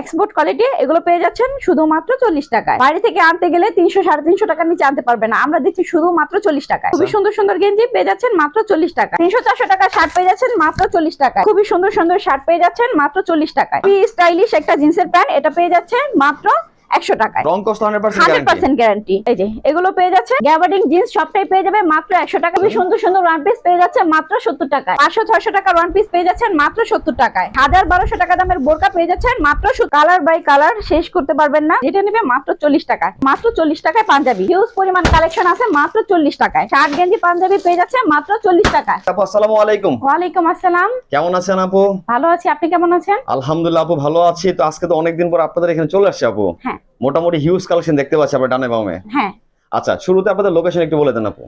Export quality এগুলো পেয়ে যাচ্ছেন শুধুমাত্র চল্লিশ টাকায়। বাইরে থেকে আনতে গেলে তিনশো, সাড়ে তিনশো টাকার নিচে আনতে পারবে না। আমরা দিচ্ছি শুধুমাত্র চল্লিশ টাকায়। খুবই সুন্দর সুন্দর গেঞ্জি পেয়ে যাচ্ছেন মাত্র চল্লিশ টাকা তিনশো, চারশো টাকা শার্ট পেয়ে যাচ্ছেন মাত্র চল্লিশ টাকা খুবই সুন্দর সুন্দর শার্ট পেয়ে যাচ্ছেন মাত্র চল্লিশ টাকায়। স্টাইলিশ একটা জিন্সের প্যান্ট এটা পেয়ে যাচ্ছেন মাত্র একশো টাকায়। রং কস্ট হান্ড্রেড পার্সেন্ট গ্যারান্টি এই যে এগুলো পেয়ে যাচ্ছে গ্যাবার্ডিং জিন্স সবটাই পেয়ে যাবে মাত্র একশো টাকা। খুবই সুন্দর সুন্দর ওয়ান পিস পেয়ে যাচ্ছে মাত্র সত্তর টাকায়। পাঁচশো টাকার ওয়ান পিস পেয়ে যাচ্ছেন মাত্র সত্তর টাকায়। হাজার বারোশো টাকা দামের বোরকা পেয়ে যাচ্ছেন মাত্র কালার বাই কালার শেষ করতে পারবেন না। যেটা নেবে মাত্র চল্লিশ টাকা মাত্র চল্লিশ টাকায় পাঞ্জাবি। হিউজ পরিমাণ কালেকশন আছে মাত্র চল্লিশ টাকায়। শার্ট গেঞ্জি পাঞ্জাবি পেয়ে যাচ্ছে মাত্র চল্লিশ টাকায়। আপু আসসালামু আলাইকুম। ওয়ালাইকুম আসসালাম। কেমন আছেন আপু? ভালো আছি আপনি কেমন আছেন? আলহামদুলিল্লাহ আপু ভালো আছি। তো আজকে তো অনেকদিন পর আপনাদের এখানে চলে আসছে আপু। হ্যাঁ। মোটামুটি হিউজ কালেকশন দেখতে পাচ্ছি আপনার ডানে বামে। হ্যাঁ। আচ্ছা শুরুতে আপনাদের লোকেশন একটু বলে দেন আপু।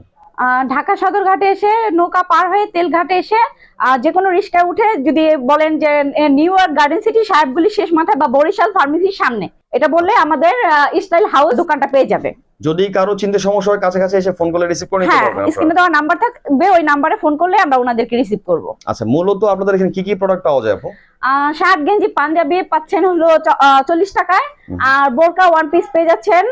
ঢাকা সদর ঘাটে এসে নৌকা পার হয়ে তেল ঘাটে এসে যে কোনো রিক্সায় উঠে যদি বলেন যে নিউ ইয়র্ক গার্ডেন সিটি সাহেবগুলি শেষ মাথায় বা বরিশাল ফার্মেসির সামনে। এটা বললে আমাদের স্টাইল হাউস দোকানটা পেয়ে যাবে। যদি কারও চিন্তা সমস্যা হয় কাছে কাছে এসে ফোন করলে রিসিভ করে নিতে হ্যাঁ পারবেন স্ক্রিনে দেওয়া নাম্বার থাকবে ওই নাম্বারে ফোন করলে আমরা ওনাদেরকে রিসিভ করব। আচ্ছা মূলত আপনাদের এখানে কি কি প্রোডাক্ট পাওয়া যায় আপু? শার্ট গেঞ্জি পাঞ্জাবি পাচ্ছেন হলো চল্লিশ টাকায়। আর বোরকা ওয়ান পিস পেয়ে যাচ্ছেন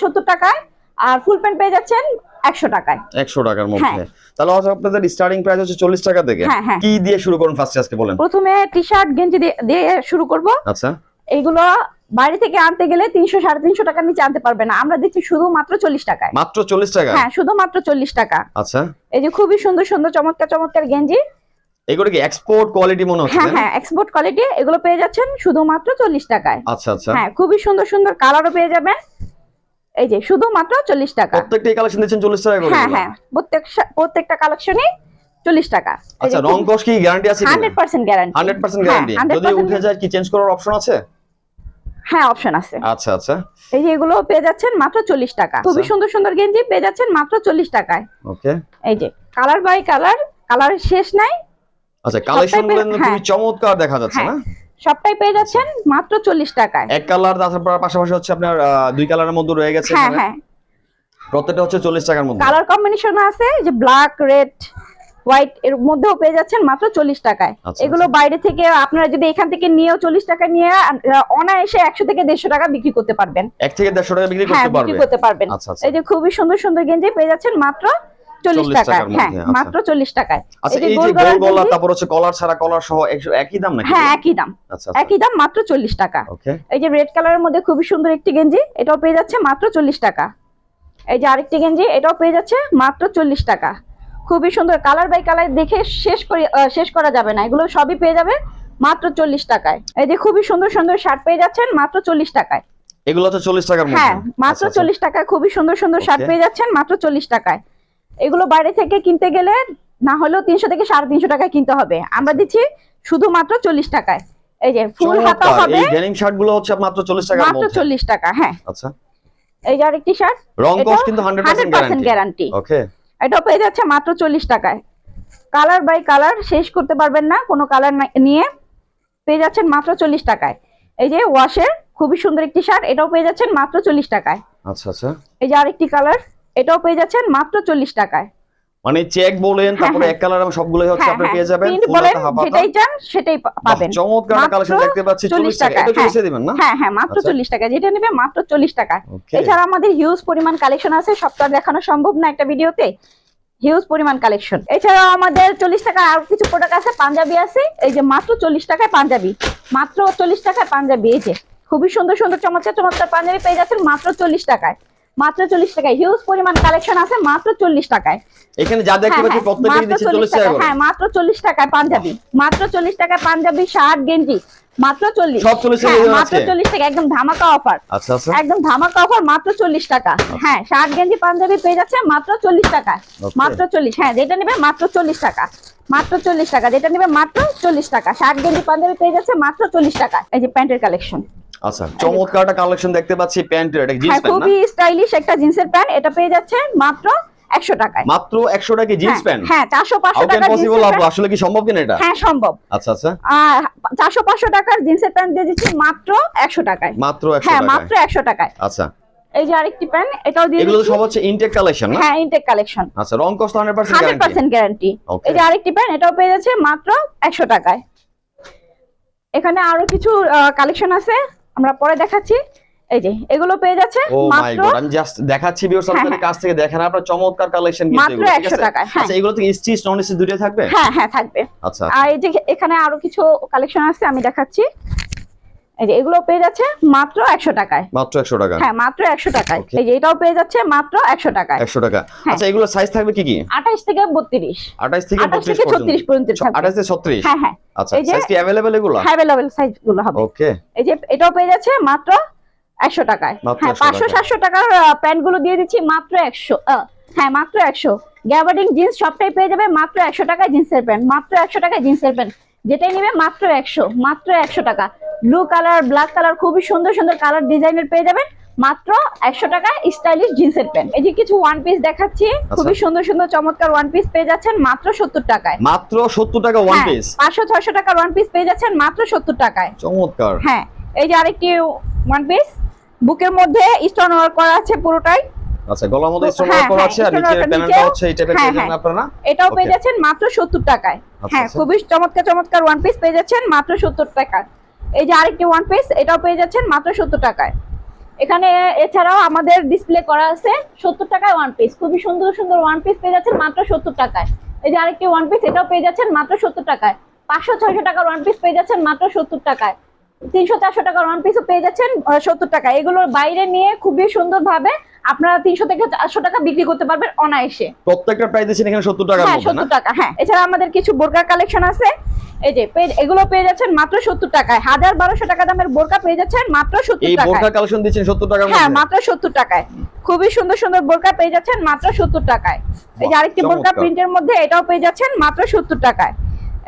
সত্তর টাকায়। আর ফুল প্যান্ট পেয়ে যাচ্ছেন একশো টাকায়। একশো টাকার মধ্যে। তাহলে আপনাদের স্টার্টিং প্রাইস হচ্ছে চল্লিশ টাকা থেকে। হ্যাঁ হ্যাঁ। কি দিয়ে শুরু করুন ফার্স্ট আজকে বলেন। প্রথমে টি শার্ট গেঞ্জি দিয়ে- শুরু করব। আচ্ছা। এইগুলো বাইরে থেকে আনতে গেলে তিনশো সাড়ে তিনশো টাকার নিচে আনতে পারবে না। আমরা দিচ্ছি শুধুমাত্র চল্লিশ টাকায়। মাত্র চল্লিশ টাকা? হ্যাঁ শুধুমাত্র চল্লিশ টাকা। আচ্ছা। এই যে খুবই সুন্দর সুন্দর চমৎকার চমৎকার গেঞ্জি। এগুলো কি এক্সপোর্ট কোয়ালিটি মনে হচ্ছে হ্যাঁ হ্যাঁ এক্সপোর্ট কোয়ালিটি এগুলো পেয়ে যাচ্ছেন শুধুমাত্র চল্লিশ টাকায়। আচ্ছা আচ্ছা। হ্যাঁ খুবই সুন্দর সুন্দর কালারও পেয়ে যাবেন। এই যে শুধুমাত্র চল্লিশ টাকা। প্রত্যেকটা কালেকশন দিচ্ছেন চল্লিশ টাকা করে হ্যাঁ হ্যাঁ প্রত্যেক প্রত্যেকটা কালেকশনই চল্লিশ টাকা। আচ্ছা রং কস কি গ্যারান্টি আছে hundred percent guarantee hundred percent guarantee যদি উঠে যায় কি চেঞ্জ করার অপশন আছে? হ্যাঁ অপশন আছে। আচ্ছা আচ্ছা। এই যে এগুলো পেয়ে যাচ্ছেন মাত্র চল্লিশ টাকা। খুবই আচ্ছা। সুন্দর সুন্দর গেঞ্জি পেয়ে যাচ্ছেন মাত্র চল্লিশ টাকায়। ওকে এই যে কালার বাই কালার কালারের শেষ নাই আচ্ছা কালেকশনগুলো পেয়ে- খুবই চমৎকার দেখা যাচ্ছে হ্যাঁ। না? সবটাই পেয়ে যাচ্ছেন মাত্র চল্লিশ টাকায়। এক কালার তারপর পাশাপাশি হচ্ছে আপনার দুই কালারের মধ্যে রয়ে গেছে হ্যাঁ হ্যাঁ। প্রত্যেকটা হচ্ছে চল্লিশ টাকার মধ্যে। কালার কম্বিনেশন আছে যে ব্ল্যাক রেড হোয়াইট এর মধ্যেও পেয়ে যাচ্ছেন মাত্র চল্লিশ টাকায়। আচ্ছা, এগুলো বাইরে থেকে আপনারা যদি এখান থেকে নিয়েও চল্লিশ টাকা নিয়ে অনায়াসে একশো থেকে দেড়শো টাকা বিক্রি করতে পারবেন। এক থেকে দেড়শো টাকা বিক্রি হ্যাঁ করতে বিক্রি করতে পারবেন। আচ্ছা আচ্ছা। এই যে খুবই সুন্দর সুন্দর গেঞ্জি পেয়ে যাচ্ছেন মাত্র চল্লিশ 40 টাকায়। হ্যাঁ আচ্ছা। মাত্র চল্লিশ টাকায়। আচ্ছা এই যে গোল গোল তারপর হচ্ছে কলার ছাড়া কলার সহ একই দাম নাকি? হ্যাঁ একই দাম। আচ্ছা আচ্ছা। একই দাম মাত্র চল্লিশ টাকা। এই যে রেড কালারের মধ্যে খুবই সুন্দর একটি গেঞ্জি এটাও পেয়ে যাচ্ছে মাত্র চল্লিশ টাকা। এই যে আরেকটি গেঞ্জি এটাও পেয়ে যাচ্ছে মাত্র চল্লিশ টাকা। খুবই সুন্দর কালার বাই কালার দেখে শেষ করে শেষ করা যাবে না। এগুলো সবই পেয়ে যাবে মাত্র চল্লিশ টাকায়। এই যে খুবই সুন্দর সুন্দর শার্ট পেয়ে যাচ্ছেন মাত্র চল্লিশ টাকায়। এগুলো হচ্ছে চল্লিশ টাকার হ্যাঁ মাত্র। চল্লিশ টাকায় খুবই সুন্দর সুন্দর শার্ট পেয়ে যাচ্ছেন মাত্র চল্লিশ টাকায়। এগুলো বাইরে থেকে কিনতে গেলে না হলেও তিনশো থেকে সাড়ে তিনশো টাকায় কিনতে হবে। আমরা দিচ্ছি শুধুমাত্র চল্লিশ টাকায়। এই যে ফুল হাতা হবে এই ডেনিম শার্টগুলো হচ্ছে মাত্র চল্লিশ টাকার মাত্র মধ্যে। চল্লিশ টাকা হ্যাঁ। আচ্ছা। এই যে আরেকটি শার্ট রং এটাও কস কিন্তু hundred hundred percent percent guarantee guarantee okay এটাও পেয়ে যাচ্ছে মাত্র চল্লিশ টাকায়। কালার বাই কালার শেষ করতে পারবেন না কোনো কালার নিয়ে পেয়ে যাচ্ছেন মাত্র চল্লিশ টাকায়। এই যে ওয়াশের খুবই সুন্দর একটি শার্ট এটাও পেয়ে যাচ্ছেন মাত্র চল্লিশ টাকায়। আচ্ছা আচ্ছা। এই যে আরেকটি কালার এটাও পেয়ে যাচ্ছেন মাত্র চল্লিশ টাকায়। মানে চেক বলেন তারপরে হ্যাঁ। এক কালার সবগুলোই হচ্ছে হ্যাঁ আপনি হ্যাঁ। পেয়ে যাবেন বলেন যেটাই চান সেটাই পাবেন। চমৎকার কালেকশন দেখতে পাচ্ছি 40 টাকা এটা হ্যাঁ। দিবেন না? হ্যাঁ হ্যাঁ মাত্র আচ্ছা। চল্লিশ টাকা যেটা নেবে মাত্র চল্লিশ টাকা এছাড়া আমাদের হিউজ পরিমাণ কালেকশন আছে সবটা দেখানো সম্ভব না একটা ভিডিওতে। হিউজ পরিমাণ কালেকশন এছাড়াও আমাদের চল্লিশ টাকা আর কিছু প্রোডাক্ট আছে পাঞ্জাবি আছে। এই যে মাত্র চল্লিশ টাকায় পাঞ্জাবি। মাত্র চল্লিশ টাকায় পাঞ্জাবি এই যে। খুবই সুন্দর সুন্দর চমৎকার চমৎকার পাঞ্জাবি পেয়ে যাচ্ছেন মাত্র চল্লিশ টাকায়। মাত্র চল্লিশ টাকায় হিউজ পরিমাণ কালেকশন আছে মাত্র চল্লিশ টাকায় এখানে যা দেখতে হ্যাঁ, পাচ্ছি হ্যাঁ, দিচ্ছে 40 চল্লিশ টাকা হ্যাঁ মাত্র চল্লিশ টাকায় পাঞ্জাবি মাত্র চল্লিশ টাকায় পাঞ্জাবি শার্ট গেঞ্জি মাত্র চল্লিশ সব 40 টাকা হ্যাঁ, মাত্র আছে? চল্লিশ টাকা একদম ধামাকা অফার আচ্ছা আচ্ছা একদম ধামাকা অফার মাত্র চল্লিশ টাকা হ্যাঁ শার্ট গেঞ্জি পাঞ্জাবি পেয়ে যাচ্ছে মাত্র চল্লিশ টাকা মাত্র চল্লিশ হ্যাঁ যেটা নেবে মাত্র চল্লিশ টাকা মাত্র চল্লিশ টাকা যেটা নেবে মাত্র চল্লিশ টাকা শার্ট গেঞ্জি পাঞ্জাবি পেয়ে যাচ্ছে মাত্র চল্লিশ টাকা এই যে প্যান্টের কালেকশন আচ্ছা চমৎকার একটা কালেকশন দেখতে পাচ্ছি প্যান্টের এটা জিন্স প্যান্ট খুবই স্টাইলিশ একটা জিন্সের প্যান্ট এটা পেয়ে যাচ্ছে মাত্র একশো টাকায়। মাত্র জিন্স প্যান্ট হ্যাঁ টাকার পসিবল জিন্সের প্যান্ট আসলে কি সম্ভব কিনা এটা? হ্যাঁ সম্ভব। আচ্ছা আচ্ছা। আর চারশো পাঁচশো টাকার জিন্সের প্যান্ট দিয়ে দিচ্ছি মাত্র একশো টাকায়। মাত্র একশো হ্যাঁ মাত্র একশো টাকায়। আচ্ছা। এই যে আরেকটি প্যান্ট এটাও দিয়ে এগুলো তো সব হচ্ছে ইনটেক কালেকশন না? হ্যাঁ ইনটেক কালেকশন আচ্ছা রং কস্ট গ্যারান্টি এই যে আরেকটি প্যান্ট এটাও পেয়ে যাচ্ছে মাত্র একশো টাকায়। এখানে আরও কিছু কালেকশন আছে। আমরা পরে দেখাচ্ছি। এই যে এগুলো পেয়ে যাচ্ছে ও মাই মাত্র গড আমি জাস্ট দেখাচ্ছি ভিউয়ার্স হ্যাঁ, আপনাদের কাছ থেকে দেখেন আপনারা চমৎকার কালেকশন কিন্তু এগুলো ঠিক আছে? হ্যাঁ। আচ্ছা এগুলো তো স্টিচ নন স্টিচ দুটোই থাকবে? হ্যাঁ হ্যাঁ থাকবে। আচ্ছা আর এই যে এখানে আরও কিছু কালেকশন আছে আমি দেখাচ্ছি। এই যে এগুলো পেয়ে যাচ্ছে মাত্র একশো টাকায় মাত্র 100 টাকা হ্যাঁ মাত্র একশো টাকায় Okay. এই যে এটাও পেয়ে যাচ্ছে মাত্র একশো টাকায় 100 টাকা হ্যাঁ। আচ্ছা এগুলো সাইজ থাকবে কি কি আঠাইশ থেকে বত্রিশ 28 থেকে 28 32 থেকে 36 পর্যন্ত থাকবে। 28 থেকে 36 হ্যাঁ হ্যাঁ আচ্ছা এই যে- সাইজ কি अवेलेबल এগুলো অ্যাভেলেবেল সাইজ গুলো হবে ওকে এই যে এটাও পেয়ে যাচ্ছে মাত্র একশো টাকায় মাত্র হ্যাঁ 100 পাঁচশো টাকায়। সাতশো টাকার প্যান্ট গুলো দিয়ে দিচ্ছি মাত্র একশো হ্যাঁ মাত্র একশো গ্যাবার্ডিং জিন্স সবটাই পেয়ে যাবে মাত্র একশো টাকায় জিন্সের প্যান্ট মাত্র একশো টাকায় জিন্সের প্যান্ট যেটাই নেবে মাত্র একশো মাত্র একশো টাকা ব্লু কালার ব্ল্যাক কালার খুবই সুন্দর সুন্দর কালার ডিজাইনের পেয়ে যাবেন। মাত্র একশো টাকায় স্টাইলিশ জিন্সের প্যান্ট। এই যে কিছু ওয়ান পিস দেখাচ্ছি। আচ্ছা। খুবই সুন্দর সুন্দর চমৎকার ওয়ান পিস পেয়ে যাচ্ছেন মাত্র সত্তর টাকায়। মাত্র 70 টাকা ওয়ান হ্যাঁ, পিস পাঁচশো ছয়শো টাকার ওয়ান পিস পেয়ে যাচ্ছেন মাত্র সত্তর টাকায়। চমৎকার। হ্যাঁ এই যে আরেকটি ওয়ান পিস বুকের মধ্যে স্টোন ওয়ার্ক করা আছে পুরোটাই। আচ্ছা গলার মধ্যে স্টোন হ্যাঁ, করা হ্যাঁ, আছে আর নিচের প্যানেলটা হচ্ছে এই টাইপের হ্যাঁ, পেয়ে যাবেন। আপনারা? এটাও পেয়ে যাচ্ছেন মাত্র সত্তর টাকায়। আচ্ছা, হ্যাঁ আচ্ছা। খুবই চমৎকার চমৎকার ওয়ান পিস পেয়ে যাচ্ছেন মাত্র সত্তর টাকায়। এই যে আরেকটি ওয়ান পিস এটাও পেয়ে যাচ্ছেন মাত্র সত্তর টাকায়। এখানে এছাড়াও আমাদের ডিসপ্লে করা আছে সত্তর টাকায় ওয়ান পিস খুবই সুন্দর সুন্দর ওয়ান পিস পেয়ে যাচ্ছেন মাত্র সত্তর টাকায়। এই যে আরেকটি ওয়ান পিস এটাও পেয়ে যাচ্ছেন মাত্র সত্তর টাকায়। পাঁচশো, ছয়শো টাকার ওয়ান পিস পেয়ে যাচ্ছেন মাত্র সত্তর টাকায়। তিনশো, চারশো টাকার ওয়ান পিসও পেয়ে যাচ্ছেন সত্তর টাকা এগুলোর বাইরে নিয়ে খুবই সুন্দরভাবে আপনারা তিনশো থেকে চারশো টাকা বিক্রি করতে পারবেন অনায়াসে। প্রত্যেকটা প্রাইস দিচ্ছেন এখানে 70 টাকার হ্যাঁ সত্তর টাকা। হ্যাঁ এছাড়া আমাদের কিছু বোরকার কালেকশন আছে। এই যে পেয়ে- এগুলো পেয়ে যাচ্ছেন মাত্র সত্তর টাকায়। হাজার বারোশো টাকা দামের বোরকা পেয়ে যাচ্ছেন মাত্র সত্তর এই টাকায়। বোরকা কালেকশন দিচ্ছেন 70 টাকার হ্যাঁ মাত্র সত্তর টাকায়। খুবই সুন্দর সুন্দর বোরকা পেয়ে যাচ্ছেন মাত্র সত্তর টাকায়। এই যে আরেকটি বোরকা প্রিন্টের মধ্যে এটাও পেয়ে যাচ্ছেন মাত্র সত্তর টাকায়।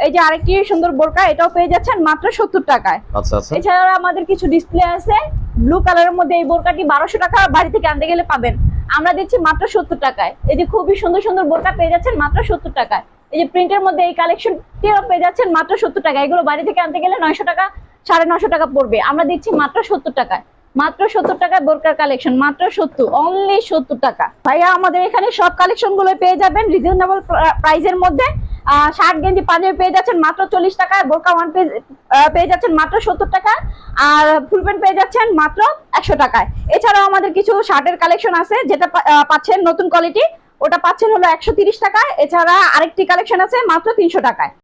এই যে আরেকটি সুন্দর বোরকা এটাও পেয়ে যাচ্ছেন মাত্র সত্তর টাকায়। আচ্ছা আচ্ছা। এছাড়া আমাদের কিছু ডিসপ্লে আছে ব্লু কালারের মধ্যে এই বোরকাটি বারোশো টাকা বাড়ি থেকে আনতে গেলে পাবেন। আমরা দিচ্ছি মাত্র সত্তর টাকায়। এই যে খুবই সুন্দর সুন্দর বোরকা পেয়ে যাচ্ছেন মাত্র সত্তর টাকায়। এই যে প্রিন্টের মধ্যে এই কালেকশনটিও পেয়ে যাচ্ছেন মাত্র সত্তর টাকা এগুলো বাড়ি থেকে আনতে গেলে নয়শো টাকা সাড়ে নশো টাকা পড়বে। আমরা দিচ্ছি মাত্র সত্তর টাকায়। মাত্র সত্তর টাকায় বোরকার কালেকশন মাত্র সত্তর অনলি সত্তর টাকা। ভাইয়া আমাদের এখানে সব কালেকশনগুলো পেয়ে যাবেন রিজনেবল প্রাইসের মধ্যে। শার্ট গেঞ্জি পাঞ্জাবি পেয়ে যাচ্ছেন মাত্র চল্লিশ টাকায় বোরকা ওয়ান পেজ পেয়ে যাচ্ছেন মাত্র সত্তর টাকা, আর ফুল প্যান্ট পেয়ে যাচ্ছেন মাত্র একশো টাকায়। এছাড়াও আমাদের কিছু শার্টের কালেকশন আছে, যেটা পাচ্ছেন নতুন কোয়ালিটি ওটা পাচ্ছেন হলো একশো টাকায়, এছাড়া আরেকটি কালেকশন আছে মাত্র তিনশো টাকায়।